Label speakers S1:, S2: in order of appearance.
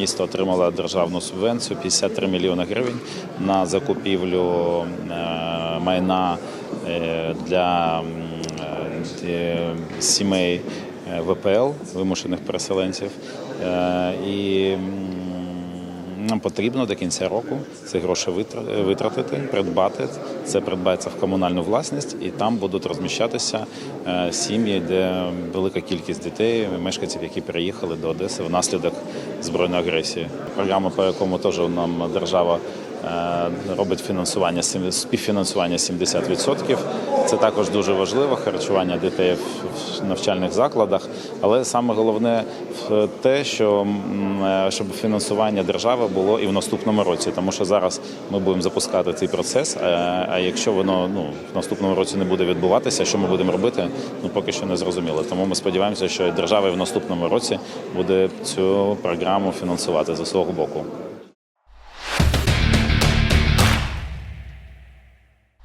S1: місто отримало державну субвенцію 53 мільйони гривень на закупівлю е, майна е, для е, сімей ВПЛ вимушених переселенців. І нам потрібно до кінця року ці гроші витра- витратити, придбати. Це придбається в комунальну власність, і там будуть розміщатися сім'ї, де велика кількість дітей, мешканців, які переїхали до Одеси внаслідок збройної агресії. Програма, по якому теж нам держава робить фінансування співфінансування 70%. Це також дуже важливо харчування дітей в навчальних закладах. Але саме головне те, що е, щоб фінансування держави було і в наступному році, тому що зараз ми будемо запускати цей процес. е, А якщо воно ну в наступному році не буде відбуватися, що ми будемо робити, ну поки що не зрозуміло. Тому ми сподіваємося, що держава в наступному році буде цю програму фінансувати з свого боку.